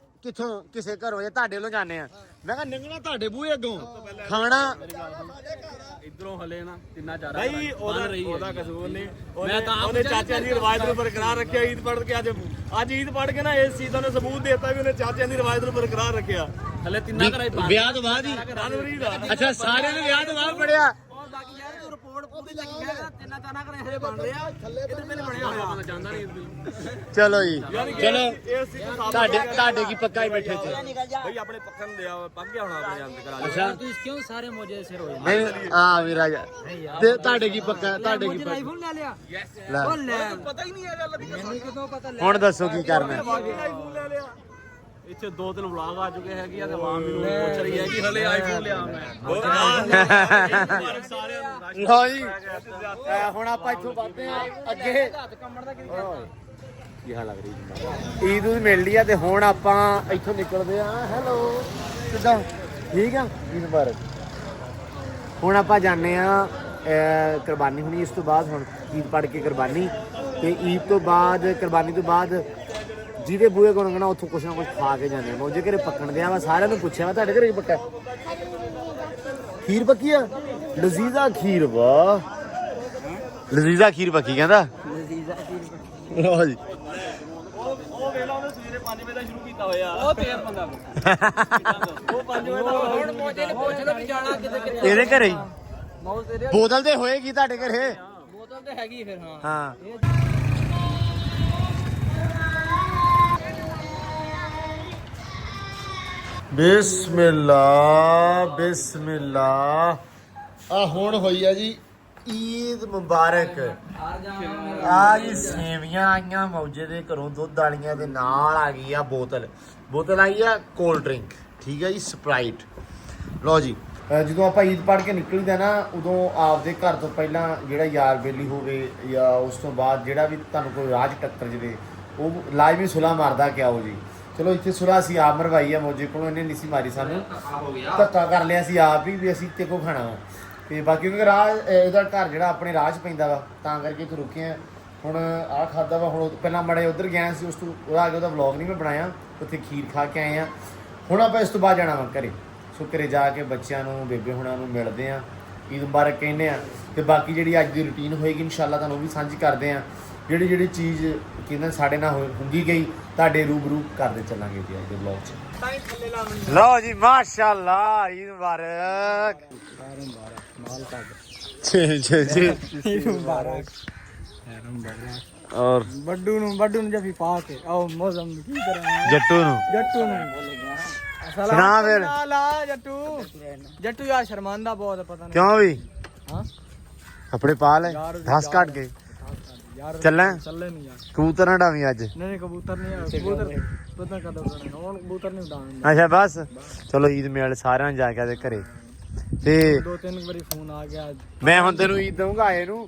ਕਿੱਥੋਂ ਕਿਸੇ ਘਰੋਂ ਜਾਂ ਤੁਹਾਡੇ ਵੱਲੋਂ ਜਾਂਦੇ ਆ? ਮੈਂ ਕਿਹਾ ਨਿੰਗਣਾ ਤੁਹਾਡੇ ਬੂਹੇ ਅੱਗੋਂ। ਖਾਣਾ? ਇਧਰੋਂ ਹਲੇ ਨਾ ਕਿੰਨਾ ਚਾਰਾ ਭਾਈ ਉਹਦਾ ਉਹਦਾ ਕਸੂਰ ਨਹੀਂ। ਮੈਂ ਤਾਂ ਉਹਨੇ ਚਾਚਿਆਂ ਦੀ ਰਵਾਇਤ ਨੂੰ ਬਰਕਰਾਰ ਰੱਖਿਆ ਈਦ ਪੜ੍ਹ ਕੇ ਅੱਜ। ਅੱਜ ਈਦ ਪੜ੍ਹ ਕੇ ਨਾ ਇਸ ਚੀਜ਼ ਦਾ ਉਹਨੇ ਸਬੂਤ ਦੇਤਾ ਵੀ ਉਹਨੇ ਚਾਚਿਆਂ ਦੀ ਰਵਾਇਤ ਨੂੰ ਬਰਕਰਾਰ ਰੱਖਿਆ। ਹਲੇ ਤਿੰਨਾ ਘਰਾਂ ਵਿਆਹ ਤੋਂ ਬਾਅਦ ਹੀ? ਅੱਛਾ ਸਾਰਿਆਂ ਨੇ ਵਿਆਹ ਤੋਂ ਬਾਅਦ ਪੜਿਆ ਬਾਕੀ ਯਾਰ ਤੂੰ ਰਿਪੋਰਟ ਤਿੰਨਾ ਚਾਨਾ ਕਰੇ ਹਰੇ ਬਣ ਰਿਹਾ ਇਹਦੇ ਪਹਿਲੇ ਬਣਿਆ ਹੋਇਆ। ਬੰਦਾ ਜਾਂਦਾ ਨਹੀਂ ਚਲੋ ਜੀ। ਚਲੋ। ਤੁਹਾਡੇ ਤੁਹਾਡੇ ਕੀ ਪੱਕਾ ਹੀ ਬੈਠੇ ਸੀ। ਬਈ ਆਪਣੇ ਨੂੰ ਲਿਆ ਪੱਕ ਗਿਆ ਹੋਣਾ ਆਪਣੇ ਜਾਂਦੇ ਕਰਾ ਅੱਛਾ। ਕਿਉਂ ਸਾਰੇ ਮੋਜੇ ਸਿਰ ਹੋਏ ਨਹੀਂ ਆ ਮੇਰਾ ਜਾ ਤੇ ਤੁਹਾਡੇ ਕੀ ਪੱਕਾ ਤੁਹਾਡੇ ਕੀ ਪੱਕਾ ਆਈਫੋਨ ਲੈ ਲਿਆ? ਲੈ, ਲੈ। ਪਤਾ ਹੀ ਨਹੀਂ ਇਹ ਗੱਲ ਦੀ ਮੈਨੂੰ ਕਿਦੋਂ ਪਤਾ ਹੁਣ ਦੱਸੋ ਕੀ ਕਰਨਾ। ਹੈ? ਆਈਫੋਨ ਲੈ ਲਿਆ। ਇੱਥੇ ਦੋ ਤਿੰਨ ਵਲੌਗ ਆ ਚੁੱਕੇ ਹੈਗੇ ਆ ਤੇ ਆਵਾਮ ਮੈਨੂੰ ਪੁੱਛ ਰਹੀ ਹੈ ਕਿ ਹਲੇ ਆਈਫੋਨ ਲਿਆ ਮੈਂ। ਸਾਰਿਆਂ ਨੂੰ ਲਓ ਜੀ। ਅਹ ਹੁਣ ਆਪਾਂ ਇੱਥੋਂ ਵੱਧਦੇ ਆ ਅੱਗੇ। ਕੀ ਹਾਲ ਲੱਗ ਰਹੀ ਜੀ ਈਦ ਨੂੰ ਮਿਲ ਲਈ ਆ ਤੇ ਹੁਣ ਆਪਾਂ ਇੱਥੋਂ ਨਿਕਲਦੇ ਆ ਹੈਲੋ ਕਿੱਦਾਂ? ਠੀਕ ਆ? ਈਦ ਮੁਬਾਰਕ। ਹੁਣ ਆਪਾਂ ਜਾਣੇ ਆ ਕੁਰਬਾਨੀ ਹੋਣੀ ਇਸ ਤੋਂ ਬਾਅਦ ਹੁਣ ਈਦ ਪੜ ਕੇ ਕੁਰਬਾਨੀ। ਤੇ ਈਦ ਤੋਂ ਬਾਅਦ ਕੁਰਬਾਨੀ ਤੋਂ ਬਾਅਦ ਜਿਹਦੇ ਬੂਹੇ ਕੋਲ ਲੰਘਣਾ ਉੱਥੋਂ ਕੁਛ ਨਾ ਕੁਛ ਖਾ ਕੇ ਜਾਂਦੇ। ਆ ਮੋਜੇ ਘਰੇ ਪੱਕਣ ਦਿਆ ਵਾ ਸਾਰਿਆਂ ਨੂੰ ਪੁੱਛਿਆ ਵਾ ਤੁਹਾਡੇ ਘਰੇ ਪੱਕਾ ਖੀਰ ਪੱਕੀ ਆ? ਲਜ਼ੀਜ਼ਾ ਖੀਰ ਵਾਹ ਲਜ਼ੀਜ਼ਾ ਖੀਰ ਪੱਕੀ ਕਹਿੰਦਾ? ਲਓ ਜੀ ਉਹ ਵੇਲਾ ਉਹਨੇ ਸਵੇਰੇ 5 ਵਜੇ ਦਾ ਸ਼ੁਰੂ ਕੀਤਾ ਹੋਇਆ ਉਹ ਤੇਰ ਬੰਦਾ ਉਹ 5 ਵਜੇ ਦਾ ਹੁਣ ਮੋਜੇ ਨੇ ਪੁੱਛਦਾ ਵੀ ਜਾਣਾ ਕਿਤੇ ਕਿਤੇ। ਇਹਦੇ ਘਰੇ ਹੀ? ਬੋਤਲ ਤੇ ਹੋਏਗੀ ਤੁਹਾਡੇ ਘਰੇ? ਬੋਤਲ ਤੇ ਹੈਗੀ ਫਿਰ ਹਾਂ। ਹਾਂ। ਬਿਸਮਿਲ੍ਲਾ ਬਿਸਮਿਲ੍ਲਾ। ਆ ਹੁਣ ਹੋਈ ਆ ਜੀ ਈਦ ਮੁਬਾਰਕ। ਆ ਜੀ ਸੇਵੀਆਂ ਆਈਆਂ ਮੌਜੇ ਦੇ ਘਰੋਂ, ਦੁੱਧ ਵਾਲੀਆਂ ਦੇ ਨਾਲ ਆ ਗਈ ਆ ਬੋਤਲ। ਬੋਤਲ ਆਈ ਆ ਕੋਲਡ ਡਰਿੰਕ ਠੀਕ ਹੈ ਜੀ ਸਪਰਾਈਟ ਲਓ ਜੀ ਜਦੋਂ ਆਪਾਂ ਈਦ ਪੜ੍ਹ ਕੇ ਨਿਕਲੀਦਾ ਨਾ, ਉਦੋਂ ਆਪਦੇ ਘਰ ਤੋਂ ਪਹਿਲਾਂ ਜਿਹੜਾ ਯਾਰ ਬੇਲੀ ਹੋਵੇ ਜਾਂ ਉਸ ਤੋਂ ਬਾਅਦ ਜਿਹੜਾ ਵੀ ਤੁਹਾਨੂੰ ਕੋਈ ਰਾਜ ਟੱਕਰ ਜਵੇ, ਉਹ ਲਾਜ਼ਮੀ ਸੁਲਾ ਮਾਰਦਾ ਕਿਆ ਹੋ ਜੀ। ਚਲੋ ਇੱਥੇ ਸੁਲਾ ਸੀ ਆਪ ਮਰਵਾਈ ਆ ਮੋਜੇ ਕੋਲੋਂ ਇਹਨੇ ਨਹੀਂ ਸੀ ਮਾਰੀ ਸਾਨੂੰ। ਧੱਕਾ ਕਰ ਲਿਆ ਸੀ ਆਪ ਹੀ ਵੀ ਅਸੀਂ ਤੇ ਕੋ ਖਾਣਾ ਵਾ। ਤੇ ਬਾਕੀ ਕਿਉਂਕਿ ਰਾਹ ਇਹਦਾ ਘਰ ਜਿਹੜਾ ਆਪਣੇ ਰਾਹ 'ਚ ਪੈਂਦਾ ਵਾ ਤਾਂ ਕਰਕੇ ਇੱਥੇ ਰੁਕੇ ਆ। ਹੁਣ ਆਹ ਖਾਦਾ ਵਾ ਹੁਣ ਪਹਿਲਾਂ ਮੜੇ ਉਧਰ ਗਿਆ ਸੀ ਉਸ ਤੋਂ ਉਹਦਾ ਅੱਗੇ ਉਹਦਾ ਵਲੌਗ ਨਹੀਂ ਮੈਂ ਬਣਾਇਆ ਉੱਥੇ ਖੀਰ ਖਾ ਕੇ ਆਏ ਆ। ਹੁਣ ਆਪਾਂ ਇਸ ਤੋਂ ਬਾਅਦ ਜਾਣਾ ਵਾ ਘਰੇ। ਸੋ ਘਰੇ ਜਾ ਕੇ ਬੱਚਿਆਂ ਨੂੰ ਬੇਬੇ ਹੁਣਾਂ ਨੂੰ ਮਿਲਦੇ ਆ ਈਦ ਮੁਬਾਰਕ ਕਹਿੰਦੇ ਆ। ਤੇ ਬਾਕੀ ਜਿਹੜੀ ਅੱਜ ਦੀ ਰੁਟੀਨ ਹੋਏਗੀ ਇਨਸ਼ਾਅੱਲਾ ਤੁਹਾਨੂੰ ਉਹ ਵੀ ਸਾਂਝੀ ਕਰਦੇ ਆ। ਜਿਹੜੀ ਜਿਹੜੀ ਚੀਜ਼ ਕਹਿੰਦੇ ਸਾਡੇ ਨਾਲ ਹੋਈ- ਹੁੰਦੀ ਗਈ ਤੁਹਾਡੇ ਰੂਬਰੂ ਕਰਦੇ ਚੱਲਾਂਗੇ ਜੀ ਅੱਜ ਦੇ ਵਲੌਗ 'ਚ। ਲਓ ਜੀ ਮਾਸ਼ਾਅੱਲਾ ਈਦ ਮੁਬਾਰਕ। ਜੀ ਜੀ ਜੀ ਔਰ ਬੱਡੂ ਨੂੰ ਬੱਡੂ ਨੂੰ ਜਫੀ ਪਾ ਕੇ। ਆਓ ਮੌਸਮ ਕੀ ਕਰਾਂ? ਜੱਟੂ ਨੂੰ। ਜੱਟੂ ਨੂੰ ਸੁਣਾ ਫਿਰ। ਲਾ ਲਾ ਜੱਟੂ। ਜੱਟੂ ਯਾਰ ਸ਼ਰਮਾਂਦਾ ਬਹੁਤ ਪਤਾ ਨਹੀਂ। ਕਿਉਂ ਵੀ? ਹਾਂ? ਆਪਣੇ ਪਾ ਲੈ ਯਾਰ, ਘਾਸ ਕੱਟ ਕੇ ਯਾਰ ਚੱਲਾਂ? ਚੱਲੇ ਨਹੀਂ ਯਾਰ। ਕਬੂਤਰਾਂ ਡਾਵੀਂ ਅੱਜ। ਨਹੀਂ ਨਹੀਂ ਕਬੂਤਰ ਨਹੀਂ ਆ ਕਬੂਤਰ ਪਤਾ ਕਦੋਂ ਉਡਾਉਣੇ ਹੁਣ ਕਬੂਤਰ ਨਹੀਂ ਉਡਾਉਣੇ ਅੱਛਾ ਬਸ। ਚਲੋ ਈਦ ਮੇਲ ਸਾਰਿਆਂ ਨੂੰ ਜਾ ਕੇ ਦੇ ਘਰੇ। ਤੇ ਦੋ ਤਿੰਨ ਵਾਰੀ ਫੋਨ ਆ ਗਿਆ। ਮੈਂ ਹੁਣ ਤੈਨੂੰ ਈਦ ਦਊਂਗਾ ਆਏ ਨੂੰ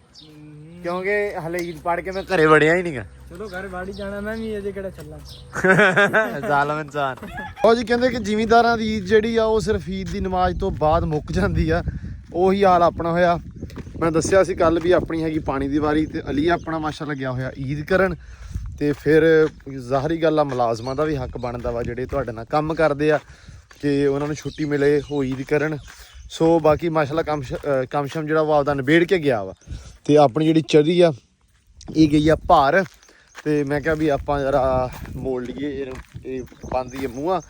ਕਿਉਂਕਿ ਹਲੇ ਈਦ ਪੜ ਕੇ ਮੈਂ ਘਰੇ ਵੜਿਆ ਹੀ ਨਹੀਂਗਾ ਚਲੋ ਘਰ ਬਾੜੀ ਜਾਣਾ ਮੈਂ ਵੀ ਅਜੇ ਕਿਹੜਾ ਚੱਲਾਂ। (laughs) ਜ਼ਾਲਮ ਇਨਸਾਨ। ਉਹ ਜੀ ਕਹਿੰਦੇ ਕਿ ਜ਼ਿਮੀਂਦਾਰਾਂ ਦੀ ਈਦ ਜਿਹੜੀ ਆ ਉਹ ਸਿਰਫ ਈਦ ਦੀ ਨਮਾਜ਼ ਤੋਂ ਬਾਅਦ ਮੁੱਕ ਜਾਂਦੀ ਆ। ਉਹੀ ਹਾਲ ਆਪਣਾ ਹੋਇਆ। ਮੈਂ ਦੱਸਿਆ ਸੀ ਕੱਲ ਵੀ ਆਪਣੀ ਹੈਗੀ ਪਾਣੀ ਦੀ ਵਾਰੀ ਤੇ ਅਲੀ ਆਪਣਾ ਮਾਸ਼ਾ ਲੱਗਿਆ ਹੋਇਆ ਈਦ ਕਰਨ। ਤੇ ਫਿਰ ਜ਼ਾਹਰੀ ਗੱਲ ਆ, ਮੁਲਾਜ਼ਮਾਂ ਦਾ ਵੀ ਹੱਕ ਬਣਦਾ ਵਾ ਜਿਹੜੇ ਤੁਹਾਡੇ ਨਾਲ ਕੰਮ ਕਰਦੇ ਆ ਕਿ ਉਹਨਾਂ ਨੂੰ ਛੁੱਟੀ ਮਿਲੇ ਉਹ ਈਦ ਕਰਨ। ਸੋ ਬਾਕੀ ਮਾਸ਼ਾਅੱਲਾ ਕੰਮ ਸ਼- ਕੰਮ ਸ਼ਮ ਜਿਹੜਾ ਵਾ ਆਪਦਾ ਨਿਬੇੜ ਕੇ ਗਿਆ ਵਾ। ਤੇ ਆਪਣੀ ਜਿਹੜੀ ਚਰੀ ਆ, ਇਹ ਗਈ ਆ ਭਾਰ। ਤੇ ਮੈਂ ਕਿਹਾ ਵੀ ਆਪਾਂ ਜਰਾ ਮੋੜ ਲਈਏ ਇਹਨੂੰ, ਇਹ ਪਾਉਂਦੀ ਹੈ ਮੂੰਹਾਂ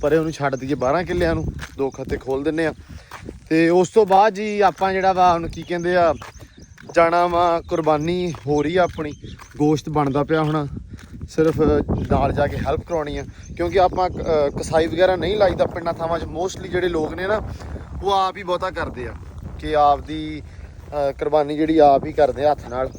ਪਰੇ ਉਹਨੂੰ ਛੱਡ ਦਈਏ 12 ਕਿੱਲਿਆਂ ਨੂੰ, ਦੋ ਖਾਤੇ ਖੋਲ ਦਿੰਨੇ ਆ ਤੇ ਉਸ ਤੋਂ ਬਾਅਦ ਜੀ ਆਪਾਂ ਜਿਹੜਾ ਵਾ ਹੁਣ ਕੀ ਕਹਿੰਦੇ ਆ, ਜਾਣਾ ਵਾ ਕੁਰਬਾਨੀ ਹੋ ਰਹੀ ਆ ਆਪਣੀ, ਗੋਸ਼ਤ ਬਣਦਾ ਪਿਆ ਹੁਣ। ਸਿਰਫ ਨਾਲ ਜਾ ਕੇ ਹੈਲਪ ਕਰਾਉਣੀ ਆ, ਕਿਉਂਕਿ ਆਪਾਂ ਕਸਾਈ ਵਗੈਰਾ ਨਹੀਂ ਲਾਈਦਾ ਪਿੰਡਾਂ ਥਾਵਾਂ 'ਚ ਮੋਸਟਲੀ ਜਿਹੜੇ ਲੋਕ ਨੇ ਨਾ, ਉਹ ਆਪ ਹੀ ਬਹੁਤਾ ਕਰਦੇ ਆ ਕਿ ਆਪ ਦੀ ਕੁਰਬਾਨੀ ਜਿਹੜੀ ਆਪ ਹੀ ਕਰਦੇ ਆ ਹੱਥ ਨਾਲ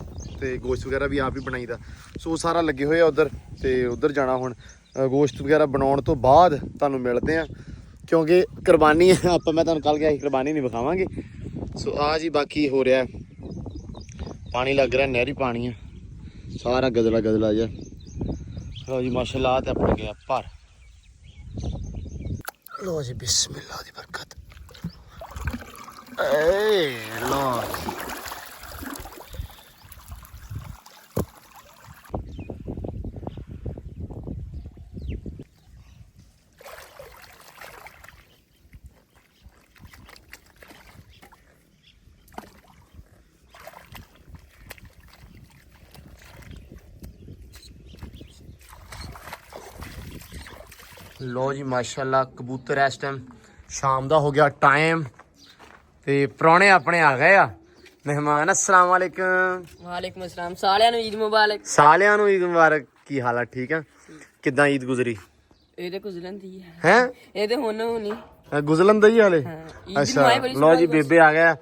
ਤੇ ਗੋਸ਼ਤ ਵਗੈਰਾ ਵੀ ਆਪ ਹੀ ਬਣਾਈਦਾ ਸੋ ਉਹ ਸਾਰਾ ਲੱਗੇ ਹੋਏ ਆ ਉਧਰ ਤੇ ਉਧਰ ਜਾਣਾ ਹੁਣ। ਗੋਸ਼ਤ ਵਗੈਰਾ ਬਣਾਉਣ ਤੋਂ ਬਾਅਦ ਤੁਹਾਨੂੰ ਮਿਲਦੇ ਆ ਕਿਉਂਕਿ ਕੁਰਬਾਨੀ ਹੈ, ਆਪਾਂ ਮੈਂ ਤੁਹਾਨੂੰ ਕੱਲ ਕਿਹਾ ਸੀ ਕੁਰਬਾਨੀ ਨਹੀਂ ਵਿਖਾਵਾਂਗੇ। ਸੋ ਆ ਜੀ ਬਾਕੀ ਹੋ ਰਿਹਾ ਪਾਣੀ ਲੱਗ ਰਿਹਾ ਨਹਿਰੀ ਪਾਣੀ ਆ ਸਾਰਾ ਗਦਲਾ ਗਦਲਾ ਜਿਹਾ। ਲੋ ਜੀ ਮਾਸ਼ਾਅੱਲਾ ਤੇ ਆਪਣਾ ਗਿਆ ਭਰ। ਲੋ ਜੀ ਬਿਸਮਿਲ੍ਲਾ ਦੀ ਬਰਕਤ। ਏ ਲੋ ਲੋ ਜੀ ਮਾਸ਼ਾਅੱਲਾ ਕਬੂਤਰ ਇਸ ਟਾਈਮ ਸ਼ਾਮ ਦਾ ਹੋ ਗਿਆ ਟਾਈਮ ਤੇ ਪ੍ਰਾਹੁਣੇ ਆਪਣੇ ਆ ਗਏ ਆ। ਮਹਿਮਾਨ ਅਸਲਾਮ ਵਾਲੇਕਮ ਵਾਲੇਕੁਮ ਅਸਲਾਮ ਸਾਰਿਆਂ ਨੂੰ ਈਦ ਮੁਬਾਰਕ। ਸਾਲਿਆਂ ਨੂੰ ਈਦ ਮੁਬਾਰਕ ਕੀ ਹਾਲ ਆ ਠੀਕ ਆ? ਕਿੱਦਾਂ ਈਦ ਗੁਜ਼ਰੀ? ਇਹ ਤੇ ਗੁਜ਼ਰਨ ਦੀ ਹੈ ਹੈ? ਇਹ ਤੇ ਹੁਣ ਹੋਣੀ। ਗੁਜ਼ਲਨ ਦਾ ਹੀ ਹਾਲੇ ਦੀ ਅੱਛਾ ਲਓ ਜੀ ਬੇਬੇ ਆ ਗਿਆ।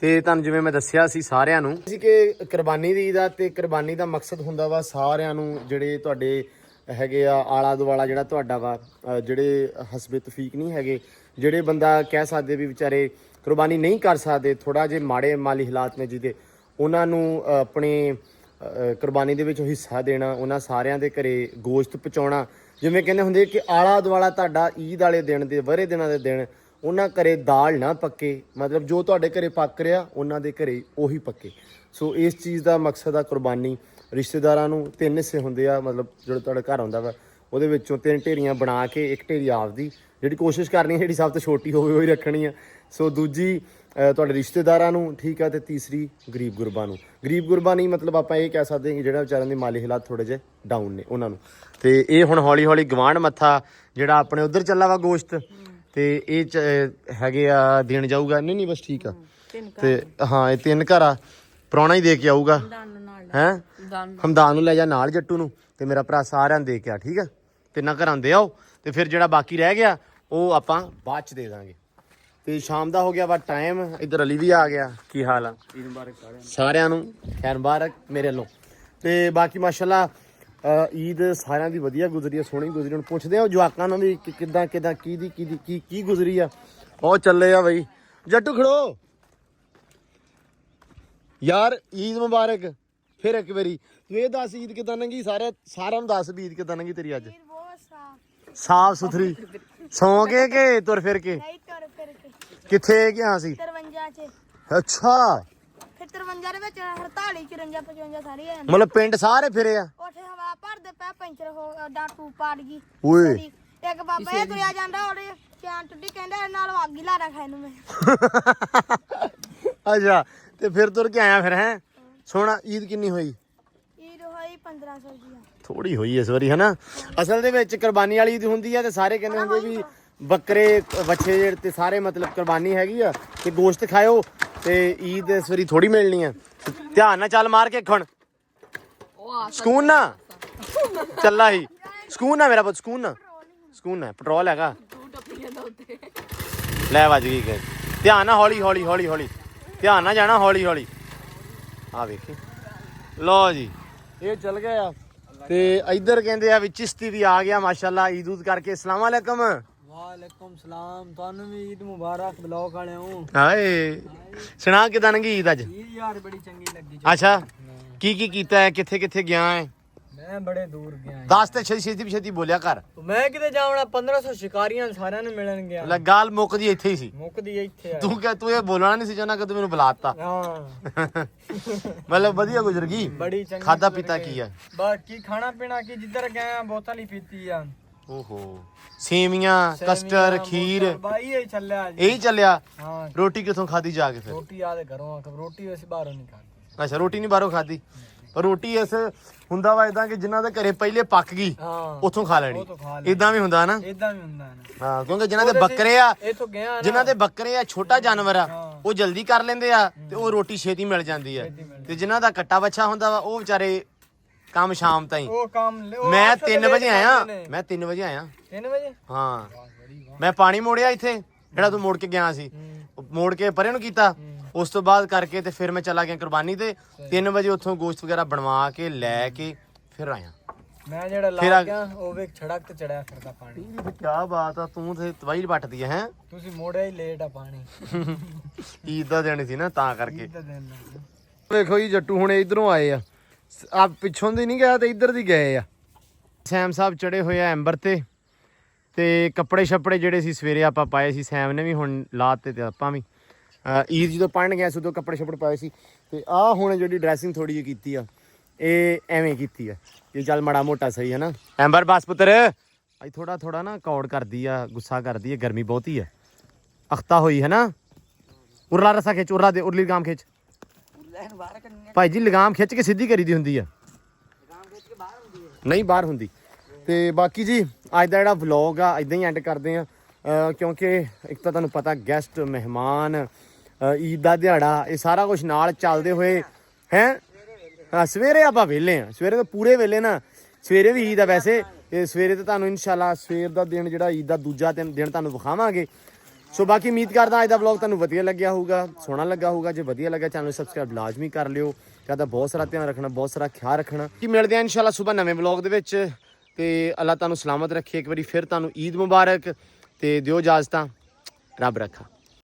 ਤੇ ਤੁਹਾਨੂੰ ਜਿਵੇਂ ਮੈਂ ਦੱਸਿਆ ਸੀ ਸਾਰਿਆਂ ਨੂੰ। ਸੀ ਕਿ ਕੁਰਬਾਨੀ ਦੀ ਈਦ ਆ ਤੇ ਕੁਰਬਾਨੀ ਦਾ ਮਕਸਦ ਹੁੰਦਾ ਵਾ ਸਾਰਿਆਂ ਨੂੰ ਜਿਹੜੇ ਤੁਹਾਡੇ ਹੈਗੇ ਆ ਆਲਾ ਦੁਆਲਾ ਜਿਹੜਾ ਤੁਹਾਡਾ ਵਾ ਜਿਹੜੇ ਹਸਬੇ ਤਫੀਕ ਨਹੀਂ ਹੈਗੇ, ਜਿਹੜੇ ਬੰਦਾ ਕਹਿ ਸਕਦੇ ਵੀ ਵਿਚਾਰੇ ਕੁਰਬਾਨੀ ਨਹੀਂ ਕਰ ਸਕਦੇ ਥੋੜਾ ਜੇ ਮਾੜੇ ਮਾਲੀ ਹਾਲਾਤ ਨੇ ਜਿਹਦੇ, ਉਹਨਾਂ ਨੂੰ ਆਪਣੇ ਕੁਰਬਾਨੀ ਦੇ ਵਿੱਚ ਹਿੱਸਾ ਦੇਣਾ, ਉਹਨਾਂ ਸਾਰਿਆਂ ਦੇ ਘਰੇ ਗੋਸ਼ਤ ਪਹੁੰਚਾਉਣਾ, ਜਿਵੇਂ ਕਹਿੰਦੇ ਹੁੰਦੇ ਕਿ ਆਲਾ ਦੁਆਲਾ ਤੁਹਾਡਾ ਈਦ ਵਾਲੇ ਦਿਨ ਦੇ ਵਰੇ ਦਿਨਾਂ ਦੇ ਦਿਨ, ਉਹਨਾਂ ਘਰੇ ਦਾਲ ਨਾ ਪੱਕੇ, ਮਤਲਬ ਜੋ ਤੁਹਾਡੇ ਘਰੇ ਪੱਕ ਰਿਹਾ, ਉਹਨਾਂ ਦੇ ਘਰੇ ਉਹੀ ਪੱਕੇ। ਸੋ ਇਸ ਚੀਜ਼ ਦਾ ਮਕਸਦ ਆ ਕੁਰਬਾਨੀ। ਰਿਸ਼ਤੇਦਾਰਾਂ ਨੂੰ ਤਿੰਨ ਹਿੱਸੇ ਹੁੰਦੇ ਆ ਮਤਲਬ ਜਿਹੜਾ ਤੁਹਾਡਾ ਘਰ ਆਉਂਦਾ ਵਾ ਉਹਦੇ ਵਿੱਚੋਂ ਤਿੰਨ ਢੇਰੀਆਂ ਬਣਾ ਕੇ ਇੱਕ ਢੇਰੀ ਆਪਦੀ ਜਿਹੜੀ ਕੋਸ਼ਿਸ਼ ਕਰਨੀ ਹੈ ਜਿਹੜੀ ਸਭ ਤੋਂ ਛੋਟੀ ਹੋਵੇ ਉਹੀ ਰੱਖਣੀ ਆ। ਸੋ ਦੂਜੀ ਤੁਹਾਡੇ ਰਿਸ਼ਤੇਦਾਰਾਂ ਨੂੰ ਠੀਕ ਆ ਤੇ ਤੀਸਰੀ ਗਰੀਬ ਗੁਰਬਾਂ ਨੂੰ। ਗਰੀਬ ਗੁਰਬਾਂ ਨਹੀਂ ਮਤਲਬ ਆਪਾਂ ਇਹ ਕਹਿ ਸਕਦੇ ਹਾਂ ਕਿ ਜਿਹੜਾ ਵਿਚਾਰਿਆਂ ਦੇ ਮਾਲੀ ਹਾਲਾਤ ਥੋੜੇ ਜਿਹੇ ਡਾਊਨ ਨੇ ਉਹਨਾਂ ਨੂੰ। ਤੇ ਇਹ ਹੁਣ ਹੌਲੀ ਹੌਲੀ ਗਵਾਂਢ ਮੱਥਾ ਜਿਹੜਾ ਆਪਣੇ ਉਧਰ ਚੱਲਾ ਵਾ ਗੋਸ਼ਤ ਤੇ ਇਹ ਹੈਗੇ ਆ ਦੇਣ ਜਾਊਗਾ। ਨਹੀਂ ਨਹੀਂ ਬਸ ਠੀਕ ਆ। ਤੇ ਹਾਂ ਇਹ ਤਿੰਨ ਘਰ ਆ। ਪ੍ਰਾਹੁਣਾ ਹੀ ਦੇ ਕੇ ਆਊਗਾ। ਹੈ? ਹਮਦਾਨ ਨੂੰ। ਲੈ ਜਾ ਨਾਲ ਜੱਟੂ ਨੂੰ ਤੇ ਮੇਰਾ ਭਰਾ ਸਾਰਿਆਂ ਨੂੰ ਦੇ ਕੇ ਆ ਠੀਕ ਆ? ਤਿੰਨਾਂ ਘਰਾਂ ਦੇ ਆਓ ਤੇ ਫਿਰ ਜਿਹੜਾ ਬਾਕੀ ਰਹਿ ਗਿਆ ਉਹ ਆਪਾਂ ਬਾਅਦ ਚ ਦੇ ਦਾਂਗੇ। ਤੇ ਸ਼ਾਮ ਦਾ ਹੋ ਗਿਆ ਵਾ ਟਾਈਮ। ਇਧਰ ਅਲੀ ਵੀ ਆ ਗਿਆ। ਕੀ ਹਾਲ ਆ? ਈਦ ਮੁਬਾਰਕ ਸਾਰਿਆਂ ਨੂੰ। ਖੈਰ ਮੁਬਾਰਕ ਮੇਰੇ ਵੱਲੋਂ। ਤੇ ਬਾਕੀ ਮਾਸ਼ਾਅੱਲਾ ਈਦ ਸਾਰਿਆਂ ਦੀ ਵਧੀਆ ਗੁਜ਼ਰੀ ਆ ਸੋਹਣੀ ਗੁਜ਼ਰੀ ਹੁਣ ਪੁੱਛਦੇ ਆ ਜਵਾਕਾਂ ਨੂੰ ਵੀ ਕਿ ਕਿੱਦਾਂ ਕਿੱਦਾਂ ਕੀ ਦੀ ਕੀ ਦੀ ਕੀ ਕੀ ਗੁਜ਼ਰੀ ਆ? ਉਹ ਚੱਲੇ ਆ ਬਈ। ਜੱਟੂ ਖੜੋ। ਯਾਰ ਈਦ ਮੁਬਾਰਕ। ਫਿਰ ਇੱਕ ਵਾਰੀ। ਤੂੰ ਇਹ ਦੱਸ ਈਦ ਕਿਦਾਂ ਲੰਗੀ ਸਾਰੇ ਸਾਰਿਆਂ ਨੂੰ ਦੱਸ ਵੀ ਈਦ ਕਿਦਾਂ ਲੰਗੀ ਤੇਰੀ ਅੱਜ? ਬਹੁਤ ਸਾਫ਼। ਸਾਫ਼ ਸੁਥਰੀ। ਸੌਂ ਕੇ ਕਿ ਤੁਰ ਫਿਰ ਕੇ? ਨਹੀਂ ਤੁਰ ਫਿਰ ਕੇ। ਕਿੱਥੇ ਗਿਆ ਸੀ? 53 ਚ। ਅੱਛਾ। ਫਿਰ 53 ਦੇ ਵਿੱਚ 48 54 55 ਸਾਰੇ ਆ ਮਤਲਬ ਪਿੰਡ ਸਾਰੇ ਫਿਰੇ ਆ? ਉੱਥੇ ਹਵਾ ਭਰਦੇ ਪੈ ਪੈਂਚਰ ਹੋ ਦਾ ਟੂ ਪਾੜ ਗਈ। ਓਏ। ਉਹਦੀ। ਇੱਕ ਬਾਬਾ ਇਹ ਤੁਰਿਆ ਜਾਂਦਾ ਉਹਦੇ ਚਾਨ ਟੁੱਟੀ ਕਹਿੰਦਾ ਇਹ ਨਾਲ ਅੱਗ ਹੀ ਲਾ ਰੱਖਾ ਇਹਨੂੰ ਮੈਂ। ਅੱਛਾ। ਤੇ ਫਿਰ ਤੁਰ ਕੇ ਆਇਆ ਫਿਰ ਹੈ? ਸੋਹਣਾ ਈਦ ਕਿੰਨੀ ਹੋਈ? ਈਦ ਹੋਈ 1500 ਦੀ ਥੋੜੀ ਹੋਈ ਇਸ ਵਾਰੀ ਹਨਾ? ਅਸਲ ਦੇ ਵਿੱਚ ਕੁਰਬਾਨੀ ਵਾਲੀ ਈਦ ਹੁੰਦੀ ਆ ਤੇ ਸਾਰੇ ਕਹਿੰਦੇ ਹੁੰਦੇ ਵੀ ਬੱਕਰੇ ਵੱਛੇ ਜਿਹੜੇ ਤੇ ਸਾਰੇ ਮਤਲਬ ਕੁਰਬਾਨੀ ਹੈਗੀ ਆ ਤੇ ਗੋਸ਼ਤ ਖਾਇਓ ਤੇ ਈਦ ਇਸ ਵਾਰੀ ਥੋੜੀ ਮਿਲਣੀ ਆ। ਧਿਆਨ ਨਾਲ ਚੱਲ ਮਾਰ ਕੇ ਖਣ ਸਕੂਨ ਨਾ। ਚੱਲਾ ਹੀ। ਸਕੂਨ ਨਾ ਮੇਰਾ ਪੁੱਤ ਸਕੂਨ ਨਾ। ਸਕੂਨ ਨਾ ਪੈਟਰੋਲ ਹੈਗਾ। ਲੈ ਵੱਜ ਗਈ ਕਿ ਧਿਆਨ ਨਾਲ ਹੌਲੀ ਹੌਲੀ ਹੌਲੀ ਹੌਲੀ ਧਿਆਨ ਨਾਲ ਜਾਣਾ ਹੌਲੀ ਹੌਲੀ ਆ ਵੇਖੀ। ਲੋ ਜੀ। ਇਹ ਚੱਲ ਗਏ ਆ। ਤੇ ਇੱਧਰ ਕਹਿੰਦੇ ਆ ਵੀ ਚਿਸ਼ਤੀ ਵੀ ਆ ਗਿਆ ਮਾਸ਼ਾਅੱਲਾ ਈਦ ਉਦ ਕਰਕੇ। ਅਸਲਾਮ ਵਾਲੇਕਮ ਵਾਲੇਕੁਮ ਸਲਾਮ। ਤੁਹਾਨੂੰ ਵੀ ਈਦ ਮੁਬਾਰਕ ਬਲੌਗ ਵਾਲਿਓ ਹਾਏ। ਸੁਣਾ ਕਿਦਾਂ ਲੰਗੀ ਈਦ ਅੱਜ? ਈਦ ਯਾਰ ਬੜੀ ਚੰਗੀ ਲੱਗੀ। ਅੱਛਾ। ਕੀ ਕੀ ਕੀਤਾ ਹੈ? ਕਿੱਥੇ ਕਿੱਥੇ ਗਿਆ ਹੈ? ਮੈਂ ਬੜੇ ਦੂਰ ਗਿਆ ਦੱਸ ਤੇ ਛੇਤੀ ਛੇਤੀ ਛੇਤੀ ਬੋਲਿਆ ਕਰ। ਮੈਂ ਕਿਤੇ ਜਾਵਣਾ 1500 ਸ਼ਿਕਾਰੀਆਂ ਸਾਰਿਆਂ ਨੂੰ ਮਿਲਣ ਗਿਆ। ਲੈ ਗੱਲ ਮੁੱਕਦੀ ਇੱਥੇ ਹੀ ਸੀ। ਮੁੱਕਦੀ ਇੱਥੇ ਆ। ਤੂੰ ਕਿਹਾ ਤੂੰ ਇਹ ਬੋਲਣਾ ਨਹੀਂ ਸੀ ਚਾਹਨਾ ਕਿ ਤੂੰ ਮੈਨੂੰ ਬੁਲਾਤਾ। ਹਾਂ। (laughs) ਮਤਲਬ ਵਧੀਆ ਗੁਜ਼ਰ ਗਈ। ਬੜੀ ਚੰਗੀ ਖਾਦਾ ਗੁਜ਼ਰ ਪੀਤਾ ਗਈ। ਕੀ ਆ? ਬਾਕੀ ਖਾਣਾ ਪੀਣਾ ਕੀ ਜਿੱਧਰ ਗਏ ਆ ਬੋਤਲ ਹੀ ਪੀਤੀ ਆ। ਓਹੋ। ਸੇਵੀਆਂ ਕਸਟਰ ਸੇਵੀਆਂ, ਖੀਰ। ਬੋਤਲ, ਬਾਈ ਇਹ ਚੱਲਿਆ ਜੀ। ਇਹੀ ਚੱਲਿਆ? ਹਾਂ। ਰੋਟੀ ਕਿੱਥੋਂ ਖਾਦੀ ਜਾ ਕੇ ਫਿਰ? ਰੋਟੀ ਆ ਦੇ ਘਰੋਂ ਆ ਰੋਟੀ ਅਸੀਂ ਬਾਹਰੋਂ ਨਹੀਂ ਖਾਂਦੇ ਅੱਛਾ ਰੋਟੀ ਨਹੀਂ ਬਾਹਰੋਂ ਖਾਦੀ ਰੋਟੀ ਇਸ ਹੁੰਦਾ ਵਾ ਇਦਾਂ ਕਿ ਜਿਨ੍ਹਾਂ ਦੇ ਘਰੇ ਪਹਿਲੇ ਪੱਕ ਗਈ ਹਾਂ। ਉੱਥੋਂ ਖਾ ਲੈਣੀ। ਖਾ। ਇਦਾਂ ਵੀ ਹੁੰਦਾ ਨਾ? ਇਦਾਂ ਵੀ ਹੁੰਦਾ ਨਾ। ਹਾਂ ਕਿਉਂਕਿ ਜਿਨ੍ਹਾਂ ਦੇ ਬੱਕਰੇ ਆ ਇਥੋਂ ਗਿਆ ਨਾ। ਜਿਨ੍ਹਾਂ ਦੇ ਬੱਕਰੇ ਆ ਛੋਟਾ ਜਾਨਵਰ ਆ। ਉਹ ਜਲਦੀ ਕਰ ਲੈਂਦੇ ਆ ਤੇ ਉਹ ਰੋਟੀ ਛੇਤੀ ਮਿਲ ਜਾਂਦੀ ਆ। ਤੇ ਜਿਨ੍ਹਾਂ ਦਾ ਕੱਟਾ ਬੱਚਾ ਹੁੰਦਾ ਵਾ ਉਹ ਵਿਚਾਰੇ ਕੰਮ ਸ਼ਾਮ ਤਾਈਂ। ਉਹ ਕੰਮ ਮੈਂ ਅਕਸਰ 3 ਲੇਟ ਵਜੇ ਆਇਆ। ਮੈਂ 3 ਵਜੇ ਆਇਆ। 3 ਵਜੇ? ਹਾਂ। ਮੈਂ ਪਾਣੀ ਮੋੜਿਆ ਇੱਥੇ ਜਿਹੜਾ ਤੂੰ ਮੋੜ ਕੇ ਗਿਆ ਸੀ। ਮੋੜ ਕੇ ਪਰੇ ਨੂੰ ਕੀਤਾ। ਉਸ ਤੋਂ ਬਾਅਦ ਕਰਕੇ ਤੇ ਫਿਰ ਮੈਂ ਚਲਾ ਗਿਆ ਕੁਰਬਾਨੀ ਤੇ। 3 ਵਜੇ ਉੱਥੋਂ ਗੋਸ਼ਤ ਵਗੈਰਾ ਬਣਵਾ ਕੇ ਲੈ ਕੇ ਫਿਰ ਆਇਆ। ਮੈਂ ਜਿਹੜਾ ਲਾ ਗਿਆ ਉਹ ਵੇਖ ਛੜਕ ਤੇ ਚੜਿਆ ਫਿਰਦਾ ਪਾਣੀ। ਕੀ ਬਾਤ ਆ ਤੂੰ ਤੇ ਤਵਾਈ ਪੱਟਦੀ ਹੈ ਹੈਂ? ਤੁਸੀਂ ਮੋੜਿਆ ਹੀ ਲੇਟ ਆ ਪਾਣੀ। ਈਦ ਦਾ ਦਿਨ ਸੀ ਨਾ ਤਾਂ ਕਰਕੇ। ਵੇਖੋ ਜੀ ਜੱਟੂ ਹੁਣ ਇਧਰੋਂ ਆਏ ਆ। ਆ ਪਿੱਛੋਂ ਦੀ ਨਹੀਂ ਗਿਆ ਤੇ ਇੱਧਰ ਦੀ ਗਏ ਆ। ਸੈਮ ਸਾਹਿਬ ਚੜੇ ਹੋਏ ਆ ਐਂਬਰ ਤੇ ਤੇ ਕੱਪੜੇ ਛੱਪੜੇ ਜਿਹੜੇ ਸੀ ਸਵੇਰੇ ਆਪਾਂ ਪਾਏ ਸੀ ਸੈਮ ਨੇ ਵੀ ਹੁਣ ਲਾਤੇ ਤੇ ਆਪਾਂ ਵੀ। ਈਦ ਜਦੋਂ ਪੜਨ ਗਿਆ ਸੀ ਉਦੋਂ ਕੱਪੜੇ ਛੱਪੜੇ ਪਾਏ ਸੀ। ਤੇ ਆ ਹੁਣ ਜਿਹੜੀ ਡਰੈਸਿੰਗ ਥੋੜੀ ਜਿਹੀ ਕੀਤੀ ਆ ਇਹ ਐਵੇਂ ਕੀਤੀ ਆ ਇਹ ਚੱਲ ਮੜਾ ਮੋਟਾ ਸਹੀ ਹੈ ਨਾ ਐਂਬਰ ਬਸ ਪੁੱਤਰ। ਅੱਜ ਥੋੜਾ ਥੋੜਾ ਨਾ ਕੌੜ ਕਰਦੀ ਆ ਗੁੱਸਾ ਕਰਦੀ ਆ ਗਰਮੀ ਬਹੁਤੀ ਆ। ਅਖਤਾ ਹੋਈ ਹੈ ਨਾ ਉਰਲਾ ਰਸਾ ਖਿੱਚ ਉਰਲਾ ਦੇ ਉਰਲੀ ਗਾਮ ਖਿੱਚ। ਭਾਈ ਜੀ ਲਗਾਮ ਖਿੱਚ ਕੇ ਸਿੱਧੀ ਕਰੀਦੀ ਹੁੰਦੀ ਆ। ਨਹੀਂ ਬਾਹਰ ਹੁੰਦੀ। ਤੇ ਬਾਕੀ ਜੀ ਅੱਜ ਦਾ ਜਿਹੜਾ ਵਲੌਗ ਆ ਇਦਾਂ ਹੀ ਐਂਡ ਕਰਦੇ ਆ। ਕਿਉਂਕਿ ਇੱਕ ਤਾਂ ਤੁਹਾਨੂੰ ਪਤਾ ਗੈਸਟ ਮਹਿਮਾਨ ਈਦ ਦਾ ਦਿਹਾੜਾ, ਇਹ ਸਾਰਾ ਕੁਝ ਨਾਲ ਚੱਲਦੇ ਹੋਏ, ਹੈ? ਹਾਂ ਸਵੇਰੇ ਆਪਾਂ ਵਿਹਲੇ ਆ। ਸਵੇਰੇ ਤਾਂ ਪੂਰੇ ਵਿਹਲੇ ਨਾ। ਸਵੇਰੇ ਵੀ ਈਦ ਆ ਵੈਸੇ। ਇਹ ਸਵੇਰੇ ਤਾਂ ਤੁਹਾਨੂੰ ਇਨਸ਼ਾਅੱਲਾ ਸਵੇਰ ਦਾ ਦਿਨ ਜਿਹੜਾ ਈਦ ਦਾ ਦੂਜਾ ਦਿਨ ਦਿਨ ਤੁਹਾਨੂੰ ਵਿਖਾਵਾਂਗੇ। ਸੋ ਬਾਕੀ ਉਮੀਦ ਕਰਦਾ ਅੱਜ ਦਾ ਵਲੌਗ ਤੁਹਾਨੂੰ ਵਧੀਆ ਲੱਗਿਆ ਹੋਊਗਾ, ਸੋਹਣਾ ਲੱਗਾ ਹੋਊਗਾ। ਜੇ ਵਧੀਆ ਲੱਗਾ ਚੈਨਲ ਨੂੰ ਸਬਸਕ੍ਰਾਈਬ ਲਾਜ਼ਮੀ ਕਰ ਲਿਓ। ਜ਼ਿਆਦਾ ਬਹੁਤ ਸਾਰਾ ਧਿਆਨ ਰੱਖਣਾ, ਬਹੁਤ ਸਾਰਾ ਖਿਆਲ ਰੱਖਣਾ। ਕੀ ਮਿਲਦੇ ਆ ਇਨਸ਼ਾਅੱਲਾ ਸਵੇਰ ਨਵੇਂ ਵਲੌਗ ਦੇ ਵਿੱਚ। ਤੇ ਅੱਲਾ ਤੁਹਾਨੂੰ ਸਲਾਮਤ ਰੱਖੇ। ਇੱਕ ਵਾਰੀ ਫਿਰ ਤੁਹਾਨੂੰ ਈਦ ਮੁਬਾਰਕ। ਤੇ ਦਿਓ ਇਜਾਜ਼ਤਾਂ। ਰੱਬ ਰੱਖਾ।